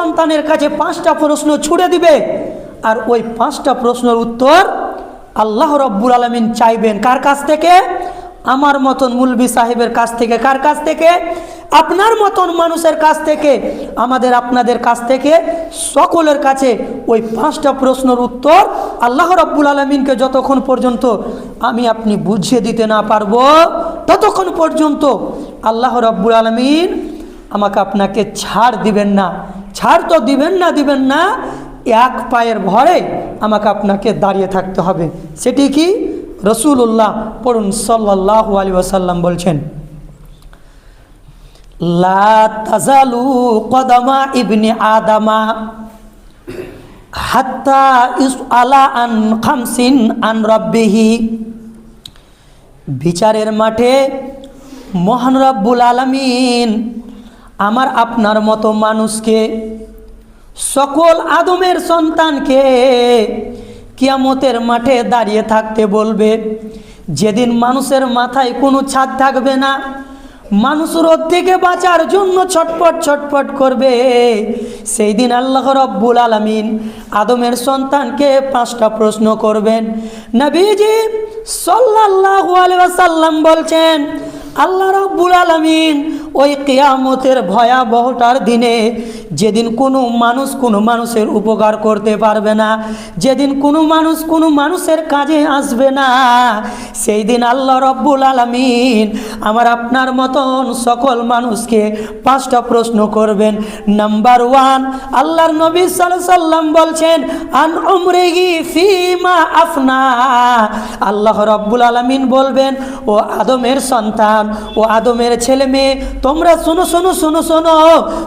সন্তানের কাছে পাঁচটা প্রশ্ন ছুড়ে দিবে। আর ওই পাঁচটা প্রশ্নের উত্তর আল্লাহ রব্বুল আলমিন চাইবেন। কার কাছ থেকে? আমার মতন মুলবি সাহেবের কাছ থেকে। কার কাছ থেকে? আপনার মতন মানুষের কাছ থেকে। আমাদের আপনাদের কাছ থেকে। সকলের কাছে ওই পাঁচটা প্রশ্নের উত্তর আল্লাহ রব্বুল আলমিনকে যতক্ষণ পর্যন্ত আমি আপনি বুঝিয়ে দিতে না পারব, ততক্ষণ পর্যন্ত আল্লাহ রব্বুল আলমিন আমাকে আপনাকে ছাড় দিবেন না। ছাড় তো দিবেন না দিবেন না, এক পায়ের ভরে আমাকে আপনাকে দাঁড়িয়ে থাকতে হবে। সেটি কি? রসুল্লাহ পড়ুন সাল্লাহ আলী ওসাল্লাম বলছেন হাত্তা ইস আলা আন খামসিন বিচারের মাঠে মহান রব্বুল আলমিন আমার আপনার মতো মানুষকে, সকল আদমের সন্তানকে কিয়ামতের মাঠে দাঁড়িয়ে থাকতে বলবে, যেদিন মানুষের মাথায় কোনো ছাদ থাকবে না মানুষ রোদ থেকে বাঁচার জন্য ছটপট ছটপট করবে। সেই দিন আল্লাহ রব্বুল আলমিন আদমের সন্তানকে পাঁচটা প্রশ্ন করবেন। নবীজি সাল্লাল্লাহু আলাইহি ওয়াসাল্লাম বলছেন আল্লাহ রব্বুল আলমিন ওই কেয়ামতের ভয়াবহটার দিনে যেদিন কোনো মানুষ কোনো মানুষের উপকার করতে পারবে না, যেদিন কোনো মানুষ কোনো মানুষের কাজে আসবে না সেই দিন আল্লাহ রব্বুল আলমিন আমার আপনার মতন সকল মানুষকে পাঁচটা প্রশ্ন করবেন। নাম্বার ওয়ান আল্লাহর নবী সাল্লাম বলছেন, আন ফিমা আফনা। আল্লাহ রব্বুল আলমিন বলবেন, ও আদমের সন্তান ও আদমের ছেলে মেয়ে, তোমরা শোনো শোনো শোনো শোনো।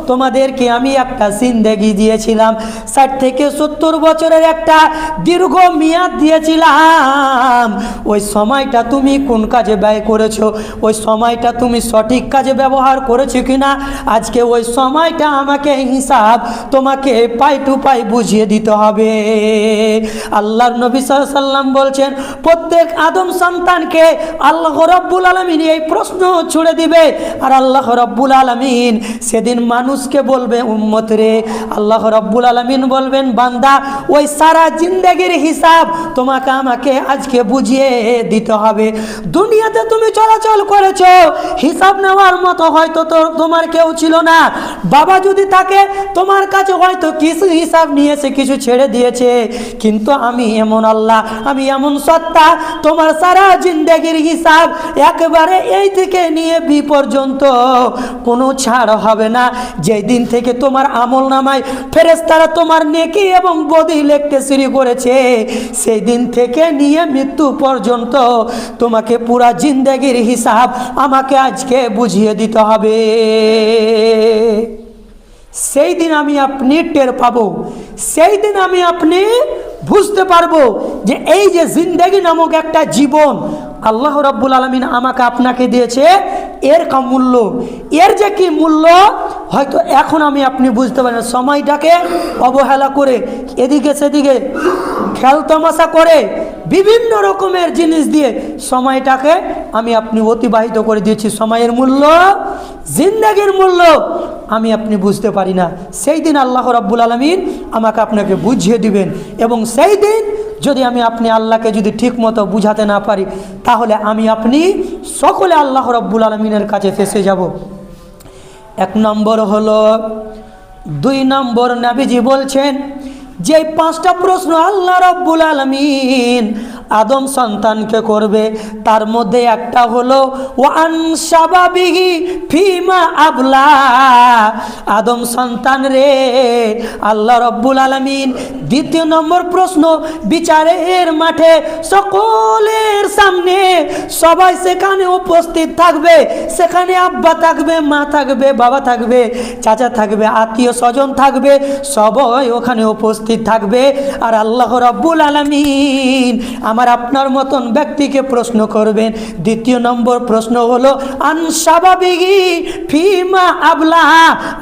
তোমাদেরকে আমি একটা জিন্দেগি দিয়েছিলাম। ষাট থেকে সত্তর বছরের একটা দীর্ঘ মেয়াদ দিয়েছিলাম। ওই সময়টা তুমি কোন কাজে ব্যয় করেছ? ওই সময়টা তুমি সঠিক কাজে ব্যবহার করেছ কিনা? আজকে ওই সময়টা আমাকে হিসাব, তোমাকে পাই টু পাই বুঝিয়ে দিতে হবে। আল্লাহর নবী সাল্লাম বলছেন, প্রত্যেক আদম সন্তানকে আল্লাহ রব্বুল আলমিন এই প্রশ্ন ছুড়ে দিবে। আর আল্লাহ রব্বুল আলমিন সেদিন মানুষকে বলবে, উম্মত রে, আল্লাহ রব্বুল আলমিন বলবেন, বান্দা, ওই সারা জিন্দগির হিসাব তোমাকে আমাকে আজকে বুঝিয়ে দিতে হবে। দুনিয়াতে তুমি চলাচল করেছ, হিসাব নেওয়ার মতো হয়তো তোমার কেউ ছিল না। বাবা যদি থাকে তোমার কাছে হয়তো কিছু হিসাব নিয়েছে, কিছু ছেড়ে দিয়েছে, কিন্তু আমি এমন আল্লাহ, আমি এমন সত্তা, তোমার সারা জিন্দগির হিসাব একবারে এই থেকে নিয়ে বি পর্যন্ত কোনো ছাড় হবে না। যেই দিন থেকে তোমার আমল নামায় ফেরেস্তারা তোমার নেকি এবং বদি লিখতে শুরু করেছে সেই দিন থেকে নিয়ে মৃত্যু পর্যন্ত তোমাকে পুরা জিন্দগির হিসাব আমাকে আজকে বুঝিয়ে দিতে হবে। সেই দিন আমি আপনি টের পাবো সেই দিন আমি আপনি বুঝতে পারব যে এই যে জিন্দগি নামক একটা জীবন আল্লাহ রব্বুল আলমিন আমাকে আপনাকে দিয়েছে এর কা মূল্য। এর যে কি মূল্য, হয়তো এখন আমি আপনি বুঝতে পারেন, সময়টাকে অবহেলা করে এদিকে সেদিকে খেল তমাশা করে বিভিন্ন রকমের জিনিস দিয়ে সময়টাকে আমি আপনি অতিবাহিত করে দিয়েছি। সময়ের মূল্য, জিন্দগির মূল্য আমি আপনি বুঝতে পারি না। সেই দিন আল্লাহ রাব্বুল আলমিন আমাকে আপনাকে বুঝিয়ে দিবেন এবং সেই দিন যদি আমি আপনি আল্লাহকে যদি ঠিক মতো বুঝাতে না পারি, তাহলে আমি আপনি সকলে আল্লাহ রব্বুল আলমিনের কাছে ফেসে যাব। এক নম্বর হলো, দুই নম্বর নাবিজি বলছেন যে পাঁচটা প্রশ্ন আল্লাহ রব্বুল আলমিন আদম সন্তানকে করবে, তার মধ্যে একটা হলো, ওয়ান সাবাবিহি ফিমা আবলা। আদম সন্তান রে, আল্লাহ রব্বুল আলমিন দ্বিতীয় নম্বর প্রশ্ন, বিচারের মাঠে সকলের সামনে সবাই সেখানে উপস্থিত থাকবে, সেখানে আব্বা থাকবে, মা থাকবে, বাবা থাকবে, চাচা থাকবে, আত্মীয় স্বজন থাকবে, সবাই ওখানে উপস্থিত থাকবে। আর আল্লাহ রব্বুল আলমিন আমার আপনার মতন ব্যক্তিকে প্রশ্ন করবেন। দ্বিতীয় নম্বর প্রশ্ন হলো আনসাবাবিগি ফিমা আবলা।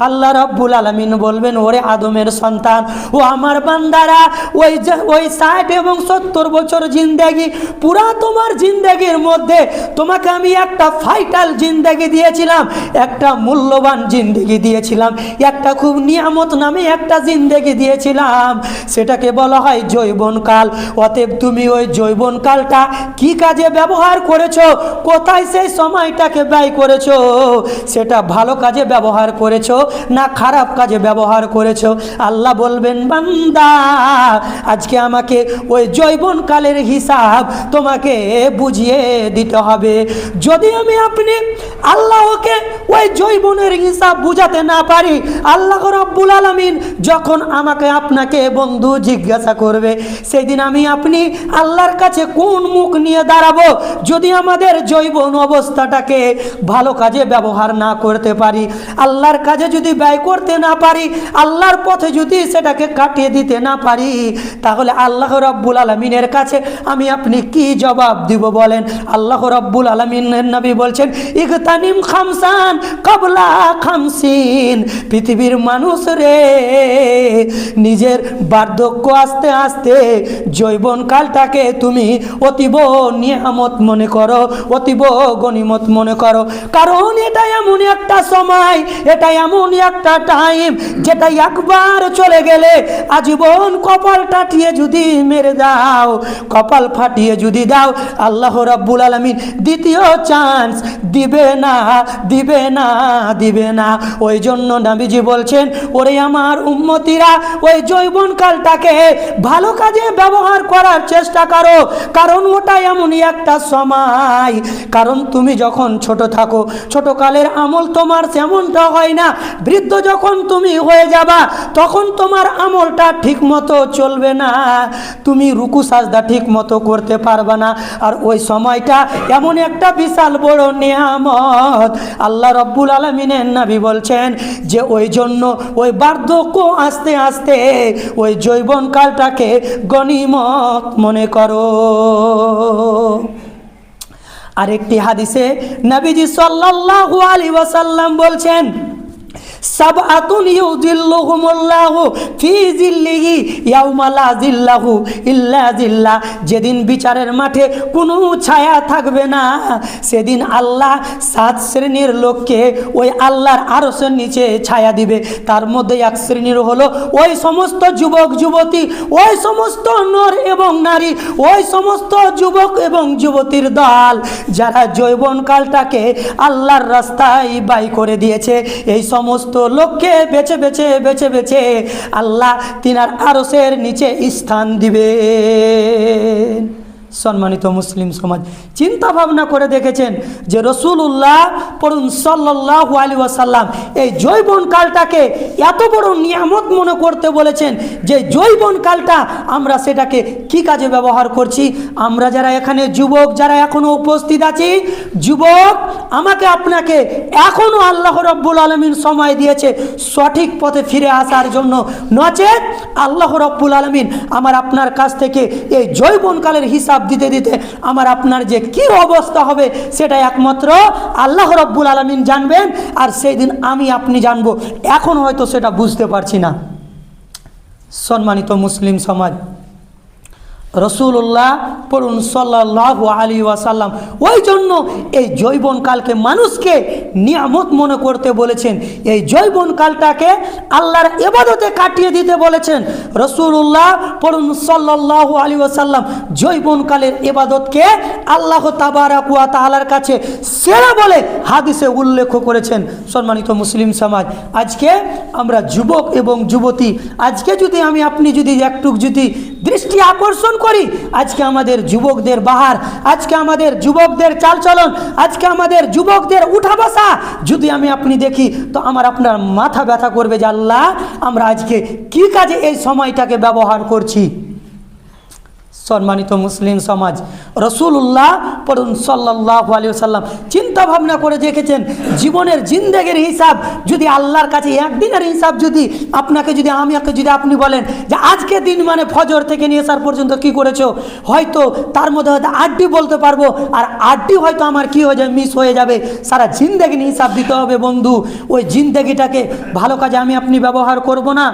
আল্লাহ রব্বুল আলমিন বলবেন, ওরে আদমের সন্তান, ও আমার বান্দারা, ওই ওই ষাট এবং সত্তর বছর জিন্দেগি, পুরা তোমার জিন্দেগির মধ্যে তোমাকে আমি একটা ফাইটাল জিন্দেগি দিয়েছিলাম, একটা মূল্যবান জিন্দেগি দিয়েছিলাম, একটা খুব নিয়ামত নামে একটা জিন্দেগি দিয়েছিলাম। সেটাকে বলা হয় যৌবনকাল। অতএব তুমি ওই যৌবনকালটা কি কাজে ব্যবহার করেছ? কোথায় সেই সময়টাকে ব্যয় করেছ? সেটা ভালো কাজে ব্যবহার করেছ না খারাপ কাজে ব্যবহার করেছ? আল্লাহ বলবেন, বান্দা, আজকে আমাকে ওই যৌবনকালের হিসাব তোমাকে বুঝিয়ে দিতে হবে। যদি আমি আপনি আল্লাহকে ওই জৈবনের হিসাব বুঝাতে না পারি, আল্লাহ রব্বুল আলমিন যখন আমাকে আপনাকে বন্ধু জিজ্ঞাসা করবে, সেদিন আমি আপনি আল্লাহর কাছে কোন মুখ নিয়ে দাঁড়াবো? যদি আমাদের জৈবন অবস্থাটাকে ভালো কাজে ব্যবহার না করতে পারি, আল্লাহর কাজে যদি ব্যয় করতে না পারি, আল্লাহর পথে যদি সেটাকে কাটিয়ে দিতে না পারি, তাহলে আল্লাহ রব্বুল আলমিনের কাছে আমি আপনি কি জবাব দিব বলেন? আল্লাহ রব্বুল আলমিনের নবী বলছেন, ইগতানিম খামসান কবলা খামসিন, পৃথিবীর মানুষ রে, নিজের বার্ধক্য আস্তে আস্তে যৌবনকালটাকে তুমি অতীব নিয়ামত মনে করো, অতীব গণিমত মনে করো। কারণ এটা এমন একটা সময়, এটা এমন একটা টাইম যেটা একবার চলে গেলে আজীবন কপাল টাটিয়ে যদি মেরে দাও, কপাল ফাটিয়ে যদি দাও, আল্লাহ রাব্বুল আলমিন দ্বিতীয় চান্স দিবে না দিবে না দিবে না। ওই জন্য নাবিজি বলছেন, ওরে আমার উন্মতিরা ওই যৌবনকালটাকে ভালো কাজে ব্যবহার করার চেষ্টা করো। কারণ ওটা এমনই একটা সময়। কারণ তুমি যখন ছোট থাকো, ছোটকালের আমল তোমার তেমনটা হয় না। বৃদ্ধ যখন তুমি হয়ে যাবা, তখন তোমার আমলটা ঠিক মতো চলবে না। তুমি রুকু সাজদা ঠিক মতো করতে পারবে না। আর ওই সময়টা এমন একটা বিশাল বড় নিয়ামত। আল্লাহ রব্বুল আলমিনের নাবি বলছেন যে, ওই জন্য ওই বার্ধক্য আস্তে আস্তে ওই জৈবন কালটাকে গণিমত মনে করো। আরেকটি হাদিসে নবীজি সাল্লাল্লাহু আলাইহি ওয়াসাল্লাম বলছেন সাবআতুন ইউযিল্লুহুমুল্লাহু ফি জিল্লিহি ইয়াউমা লা জিল্লাহু ইল্লা জিল্লা যেদিন বিচারের মাঠে কোনো ছায়া থাকবে না, সেদিন আল্লাহ সাত শ্রেণির লোককে ওই আল্লাহর আরশের নিচে ছায়া দিবে। তার মধ্যে এক শ্রেণির হলো ওই সমস্ত যুবক, যুবতী, ওই সমস্ত নর এবং নারী, ওই সমস্ত যুবক এবং যুবতীর দল যারা যৌবনকালটাকে আল্লাহর রাস্তায় বাই করে দিয়েছে। এই সমস্ত লোককে বেছে বেছে বেছে বেছে আল্লাহ তিনার আরসের নিচে স্থান দিবে সম্মানিত মুসলিম সমাজ, চিন্তা ভাবনা করে দেখেছেন যে রসুল্লাহ পড়ুন সাল্লাহ আলী ওয়াসাল্লাম, এই জৈবন কালটাকে এত বড় নিয়ামত মনে করতে বলেছেন যে জৈবন কালটা আমরা সেটাকে কি কাজে ব্যবহার করছি? আমরা যারা এখানে যুবক, যারা এখনও উপস্থিত আছি, যুবক, আমাকে আপনাকে এখনও আল্লাহ রব্বুল আলমিন সময় দিয়েছে সঠিক পথে ফিরে আসার জন্য। নচেত আল্লাহ রব্বুল আলমিন আমার আপনার কাছ থেকে এই জৈবনকালের হিসাব দিতে দিতে আমার আপনার যে কি অবস্থা হবে সেটা একমাত্র আল্লাহ রব্বুল আলমিন জানবেন, আর সেই দিন আমি আপনি জানব। এখন হয়তো সেটা বুঝতে পারছি না। সম্মানিত মুসলিম সমাজ রসুল্লাহ পড়ুন সাল্লাহ আলী ওয়াসাল্লাম। ওই জন্য এই যৌবনকালকে মানুষকে নিয়ামত মনে করতে বলেছেন। এই যৌবনকালটাকে আল্লাহর এবাদতে কাটিয়ে দিতে বলেছেন। রসুল্লাহ পড়ুন সাল্লাহ আলী ওয়াসাল্লাম যৌবনকালের এবাদতকে আল্লাহ তাবারাকুয়া তালার কাছে সেরা বলে হাদিসে উল্লেখ করেছেন সম্মানিত মুসলিম সমাজ। আজকে আমরা যুবক এবং যুবতী, আজকে যদি আমি, আপনি যদি একটু যদি দৃষ্টি আকর্ষণ করি। আজকে আমাদের যুবকদের বাহার, আজকে আমাদের যুবকদের চালচলন, আজকে আমাদের যুবকদের উঠা বসা। যদি আমি আপনি দেখি, তো আমার আপনার মাথা ব্যথা করবে যে আল্লাহ, আমরা আজকে কি কাজে এই সময়টাকে ব্যবহার করছি? সম্মানিত মুসলিম সমাজ রসুল্লাহ পড়ুন সাল্লাহ আলী সাল্লাম চিন্তা ভাবনা করে দেখেছেন, জীবনের জিন্দেগির হিসাব যদি আল্লাহর কাছে একদিনের হিসাব যদি আপনাকে যদি, আমি যদি আপনি বলেন যে আজকে দিন মানে ফজর থেকে নিয়ে আসার পর্যন্ত কি করেছ, হয়তো তার মধ্যে হয়তো আটটি বলতে পারব, আর আটটি হয়তো আমার কি হয়ে যাবে মিস হয়ে যাবে। সারা জিন্দেগির হিসাব দিতে হবে বন্ধু। ওই জিন্দেগিটাকে ভালো কাজে আমি আপনি ব্যবহার করব না।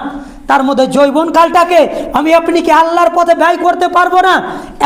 তার মধ্যে জৈবন কালটাকে আমি আপনি কি আল্লাহর পথে ব্যয় করতে পারব না?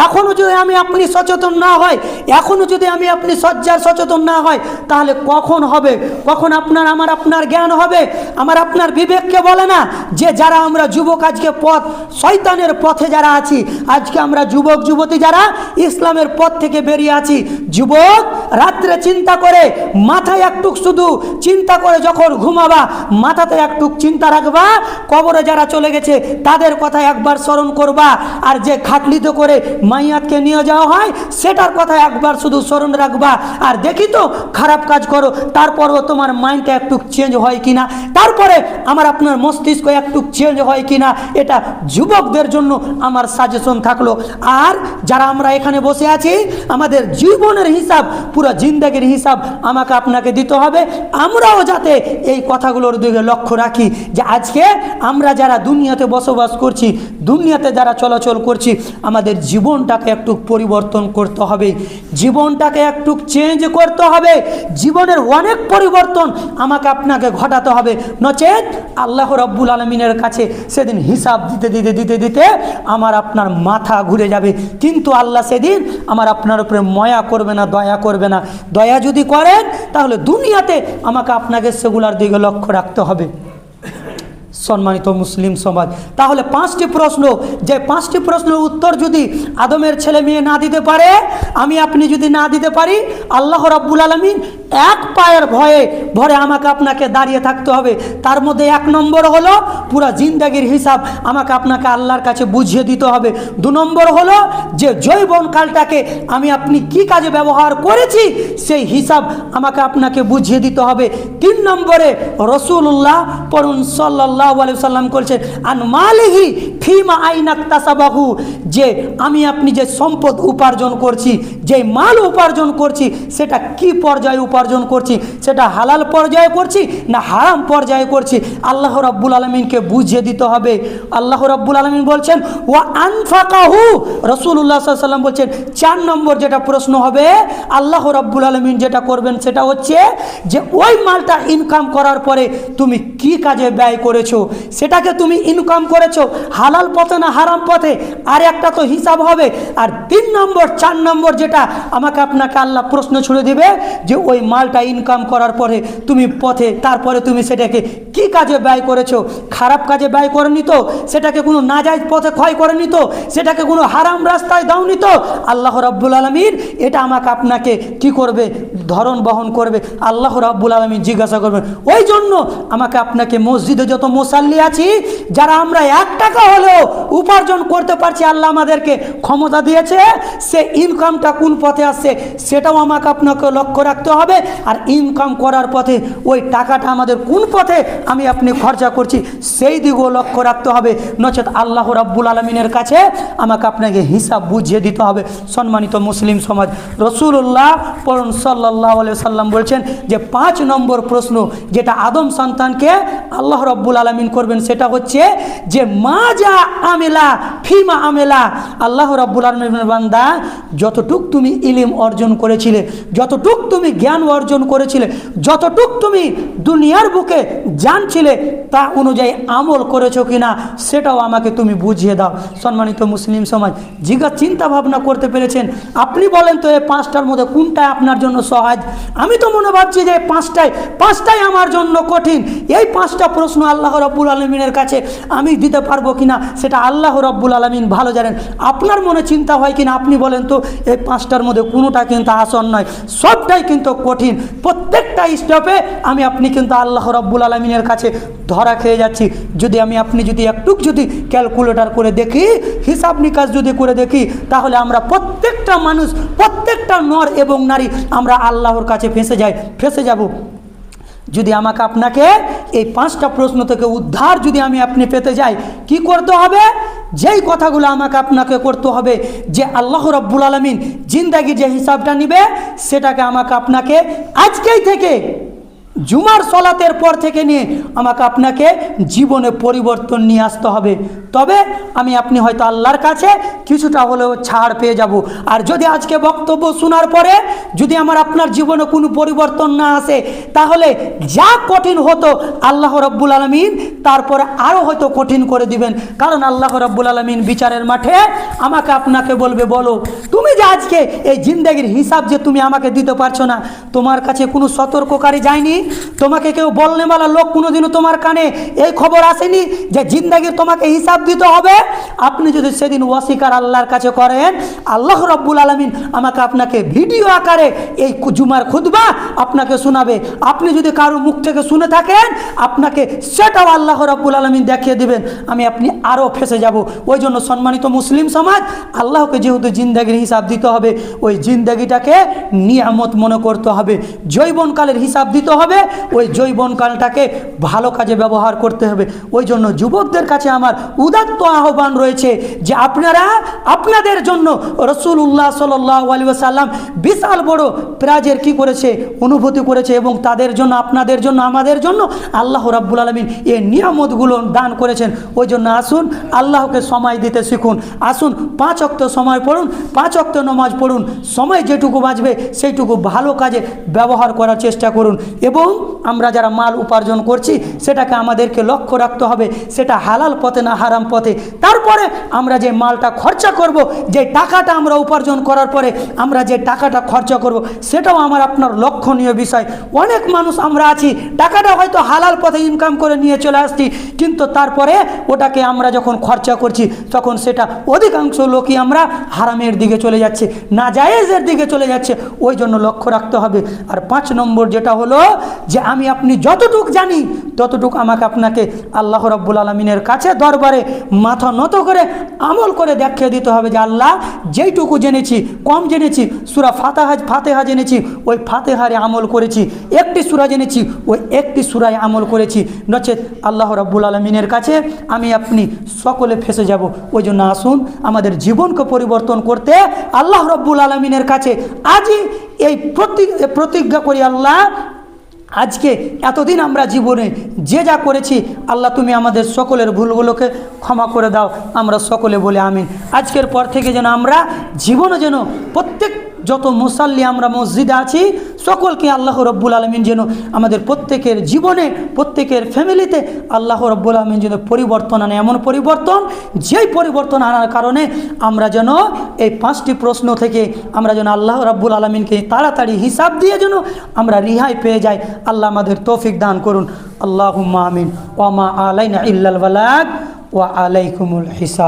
এখনও যদি আমি আপনি সচেতন না হয় এখনও যদি আমি আপনি সজ্জার সচেতন না হয়, তাহলে কখন হবে? কখন আপনার, আমার আপনার জ্ঞান হবে? আমার আপনার বিবেককে বলে না যে যারা আমরা যুবক, আজকে পথ, শয়তানের পথে যারা আছি, আজকে আমরা যুবক, যুবতী যারা ইসলামের পথ থেকে বেরিয়ে আছি, যুবক, রাত্রে চিন্তা করে, মাথায় একটুক শুধু চিন্তা করে যখন ঘুমাবা, মাথাতে একটুক চিন্তা রাখবা, কবরে যারা চলে গেছে, তাদের কথা একবার স্মরণ করবা। আর যে খাটলিতে করে মাইয়াতকে নিয়ে যাওয়া হয়, সেটার কথা একবার শুধু স্মরণ রাখবা। আর দেখি তো, খারাপ কাজ করো, তারপরও তোমার মাইন্ডটা একটু চেঞ্জ হয় কিনা? তারপরে আমার আপনার মস্তিষ্ক একটু চেঞ্জ হয় কিনা? এটা যুবকদের জন্য আমার সাজেশন থাকল। আর যারা আমরা এখানে বসে আছি, আমাদের জীবনের হিসাব, পুরো জিন্দগির হিসাব আমাকে আপনাকে দিতে হবে। আমরাও যাতে এই কথাগুলোর দিকে লক্ষ্য রাখি যে আজকে আমরা যারা দুনিয়াতে বসবাস করছি, দুনিয়াতে যারা চলাচল করছি, আমাদের জীবনটাকে একটু পরিবর্তন করতে হবে। জীবনটাকে একটু চেঞ্জ করতে হবে। জীবনের অনেক পরিবর্তন আমাকে আপনাকে ঘটাতে হবে। নচেত আল্লাহ রব্বুল আলমিনের কাছে সেদিন হিসাব দিতে দিতে দিতে দিতে আমার আপনার মাথা ঘুরে যাবে। কিন্তু আল্লাহ সেদিন আমার আপনার উপরে ময়া করবে না, দয়া করবে না। দয়া যদি করেন, তাহলে দুনিয়াতে আমাকে আপনাকে সেগুলার দিকে লক্ষ্য রাখতে হবে। সম্মানিত মুসলিম সমাজ। তাহলে পাঁচটি প্রশ্ন, যে পাঁচটি প্রশ্নের উত্তর যদি আদমের ছেলে মেয়ে না দিতে পারে, আমি আপনি যদি না দিতে পারি, আল্লাহ রাব্বুল আলমিন এক পায়ের ভয়ে ভরে আমাকে আপনাকে দাঁড়িয়ে থাকতে হবে। তার মধ্যে এক নম্বর হলো পুরা জিন্দাগির হিসাব আমাকে আপনাকে আল্লাহর কাছে বুঝিয়ে দিতে হবে। দু নম্বর হলো যে জৈবনকালটাকে আমি আপনি কি কাজে ব্যবহার করেছি, সেই হিসাব আমাকে আপনাকে বুঝিয়ে দিতে হবে। তিন নম্বরে রসুল্লাহ পড়ুন সাল্লাহ সাল্লাম করছেন আন মালিহি ফিমা আইনাক তাসাবাহু যে আমি আপনি যে সম্পদ উপার্জন করছি, যে মাল উপার্জন করছি, সেটা কি পর্যায়ে উপার্জন করছি? সেটা হালাল পর্যায়ে করছি না হারাম পর্যায়ে করছি? আল্লাহ রাব্বুল আলমিনকে বুঝিয়ে দিতে হবে। আল্লাহ রাব্বুল আলমিন বলছেন ও আনফাকাহু রসুল্লাহ সাল্লাম বলছেন, চার নম্বর যেটা প্রশ্ন হবে, আল্লাহ রাব্বুল আলমিন যেটা করবেন সেটা হচ্ছে যে ওই মালটা ইনকাম করার পরে তুমি কি কাজে ব্যয় করেছ? সেটাকে তুমি ইনকাম করেছ। হালাল পথে না হারাম পথে? আর একটা তো হিসাব হবে। আর তিন নম্বর, চার নম্বর যেটা, আমাকে আপনাকে আল্লাহ প্রশ্ন ছুড়ে দিবে যে ওই মালটা ইনকাম করার পরে তুমি পথে, তারপরে তুমি সেটাকে কি কাজে ব্যয় করেছ? খারাপ কাজে ব্যয় করে নিত সেটাকে কোনো নাজাইজ পথে ক্ষয় করে নিত সেটাকে কোনো হারাম রাস্তায় দাও নিত আল্লাহ রাব্বুল আলমীর এটা আমাকে আপনাকে কি করবে? ধরন বহন করবে। আল্লাহ রাব্বুল আলমীর জিজ্ঞাসা করবেন। ওই জন্য আমাকে আপনাকে মসজিদে যত মোসাল্লি আছি, যারা আমরা এক টাকা হলেও উপার্জন করতে পারছি, আল্লাহ আমাদেরকে ক্ষমতা দিয়েছে, সে ইনকামটা কোন পথে আসছে সেটাও আমাকে আপনাকে লক্ষ্য রাখতে হবে, আর ইনকাম করার পথে ওই টাকাটা আমাদের কোন পথে আমি আপনি খরচা করছি, সেই দিকেও লক্ষ্য রাখতে হবে। নচেত আল্লাহ রাব্বুল আলমিনের কাছে আমাকে আপনাকে হিসাব বুঝিয়ে দিতে হবে। সম্মানিত মুসলিম সমাজ রসুল্লাহ পরম সাল্লাহ সাল্লাম বলছেন যে, পাঁচ নম্বর প্রশ্ন, যেটা আদম সন্তানকে আল্লাহ রব্বুল আলমিন করবেন, সেটা হচ্ছে যে মা যা আমেলা ফিমা আমেলা, আল্লাহ রব্বুল আলমিনের বান্দা, যতটুক তুমি ইলিম অর্জন করেছিলে, যতটুক তুমি জ্ঞান অর্জন করেছিলে, যতটুক তুমি দুনিয়ার বুকে জানছিলে, তা অনুযায়ী আমল করেছ কিনা, সেটাও আমাকে তুমি বুঝিয়ে দাও। সম্মানিত মুসলিম সমাজ জিজ্ঞা চিন্তা ভাবনা করতে পেরেছেন? আপনি বলেন তো এই পাঁচটার মধ্যে কোনটা আপনার জন্য সহজ? আমি তো মনে ভাবছি যে পাঁচটায় পাঁচটাই আমার জন্য কঠিন। এই পাঁচটা প্রশ্ন আল্লাহ রব্বুল আলমিনের কাছে আমি দিতে পারব কিনা, সেটা আল্লাহ রব্বুল আলমিন ভালো জানেন। আপনার মনে চিন্তা হয় কিনা, আপনি বলেন তো, এই পাঁচটার মধ্যে কোনোটা কিন্তু আসন নয়, সবটাই কিন্তু কঠিন। প্রত্যেকটা স্টপে আমি আপনি কিন্তু আল্লাহ রব্বুল আলমিনের কাছে ধরা খেয়ে যাচ্ছি। যদি আমি, আপনি যদি একটু যদি ক্যালকুলেটর করে দেখি, হিসাব নিকাশ যদি করে দেখি, তাহলে আমরা প্রত্যেকটা মানুষ, প্রত্যেকটা নর এবং নারী, আমরা আল্লাহর কাছে ফেঁসে যাই। ফেঁসে যাব। যদি আমাকে আপনাকে এই পাঁচটা প্রশ্ন থেকে উদ্ধার যদি আমি আপনি পেতে যাই, কি করতে হবে? যেই কথাগুলো আমাকে আপনাকে করতে হবে, যে আল্লাহ রব্বুল আলমিন জিন্দাগি যে হিসাবটা নিবে, সেটাকে আমাকে আপনাকে আজকেই থেকে জুমার সলাতের পর থেকে নিয়ে আমাকে আপনাকে জীবনে পরিবর্তন নিয়ে আসতে হবে। তবে আমি আপনি হয়তো আল্লাহর কাছে কিছুটা হলেও ছাড় পেয়ে যাব। আর যদি আজকে বক্তব্য শোনার পরে যদি আমার আপনার জীবনে কোনো পরিবর্তন না আসে, তাহলে যা কঠিন হতো আল্লাহ রব্বুল আলমিন তারপরে আরও হয়তো কঠিন করে দিবেন। কারণ আল্লাহ রব্বুল আলমিন বিচারের মাঠে আমাকে আপনাকে বলবে, বলো, তুমি যে আজকে এই জিন্দগির হিসাব যে তুমি আমাকে দিতে পারছ না, তোমার কাছে কোনো সতর্ককারী যায়নি? তোমাকে কেউ বলনেওয়ালা লোক কোনোদিনও তোমার কানে এই খবর আসেনি যে জিন্দাগির তোমাকে হিসাব দিতে হবে? আপনি যদি সেদিন ওয়াসিকার আল্লাহর কাছে করেন, আল্লাহ রব্বুল আলমিন আমাকে আপনাকে ভিডিও আকারে এই জুমার খুদবা আপনাকে শোনাবে। আপনি যদি কারও মুখ থেকে শুনে থাকেন, আপনাকে সেটাও আল্লাহ রব্বুল আলমিন দেখিয়ে দিবেন। আমি আপনি আরও ফেসে যাব। ওই জন্য সম্মানিত মুসলিম সমাজ, আল্লাহকে যেহেতু জিন্দাগির হিসাব দিতে হবে, ওই জিন্দাগিটাকে নিয়ামত মনে করতে হবে। জৈবনকালের হিসাব দিতে হবে ওই জৈবনকালটাকে ভালো কাজে ব্যবহার করতে হবে। ওই জন্য যুবকদের কাছে আমার উদাত্ত আহ্বান রয়েছে যে আপনারা আপনাদের জন্য রসুল্লাহ সাল্লাহ আলী সাল্লাম বিশাল বড় প্রাজের কি করেছে, অনুভূতি করেছে এবং তাদের জন্য, আপনাদের জন্য, আমাদের জন্য আল্লাহ রাব্বুল আলমিন এই নিয়ামতগুলো দান করেছেন। ওই জন্য আসুন, আল্লাহকে সময় দিতে শিখুন। আসুন, পাঁচ অক্ত সময় পড়ুন, পাঁচ অক্ত নমাজ পড়ুন। সময় যেটুকু বাঁচবে সেইটুকু ভালো কাজে ব্যবহার করার চেষ্টা করুন। এবং আমরা যারা মাল উপার্জন করছি, সেটাকে আমাদেরকে লক্ষ্য রাখতে হবে, সেটা হালাল পথে না হারাম পথে। তারপরে আমরা যে মালটা খরচা করব, যে টাকাটা আমরা উপার্জন করার পরে আমরা যে টাকাটা খরচা করব, সেটাও আমার আপনার লক্ষণীয় বিষয়। অনেক মানুষ আমরা আছি, টাকাটা হয়তো হালাল পথে ইনকাম করে নিয়ে চলে আসছি, কিন্তু তারপরে ওটাকে আমরা যখন খরচা করছি, তখন সেটা অধিকাংশ লোকই আমরা হারামের দিকে চলে যাচ্ছে, না জায়েজের দিকে চলে যাচ্ছে, ওই জন্য লক্ষ্য রাখতে হবে। আর পাঁচ নম্বর যেটা হলো যে আমি আপনি যতটুক জানি, ততটুক আমাকে আপনাকে আল্লাহ রব্বুল আলমিনের কাছে দরবারে মাথা নত করে আমল করে দেখিয়ে দিতে হবে যে আল্লাহ যেইটুকু জেনেছি, কম জেনেছি, সুরা ফাতাহা, ফাতেহা জেনেছি, ওই ফাতেহারে আমল করেছি, একটি সুরা জেনেছি, ওই একটি সুরায় আমল করেছি। নচেত আল্লাহ রব্বুল আলমিনের কাছে আমি আপনি সকলে ফেসে যাব। ওই জন্য আসুন, আমাদের জীবনকে পরিবর্তন করতে আল্লাহ রব্বুল আলমিনের কাছে আজই এই প্রতি, প্রতিজ্ঞা করি আল্লাহ আজকে এতদিন আমরা জীবনে যে যা করেছি, আল্লাহ তুমি আমাদের সকলের ভুলগুলোকে ক্ষমা করে দাও, আমরা সকলে বলে আমিন। আজকের পর থেকে যেন আমরা জীবনে যেন প্রত্যেক যত মুসাল্লি আমরা মসজিদে আছি, সকলকে আল্লাহ রব্বুল আলমিন যেন আমাদের প্রত্যেকের জীবনে, প্রত্যেকের ফ্যামিলিতে আল্লাহ রব্বুল আলমিন যেন পরিবর্তন আনে। এমন পরিবর্তন, যেই পরিবর্তন আনার কারণে আমরা যেন এই পাঁচটি প্রশ্ন থেকে আমরা যেন আল্লাহ রব্বুল আলমিনকে তাড়াতাড়ি হিসাব দিয়ে যেন আমরা রিহাই পেয়ে যাই। আল্লাহ আমাদের তৌফিক দান করুন। আল্লাহ আমিন। ওয়ামা আলাইনা ইল্লাল ওয়া আলাইকুমুল হিসাব।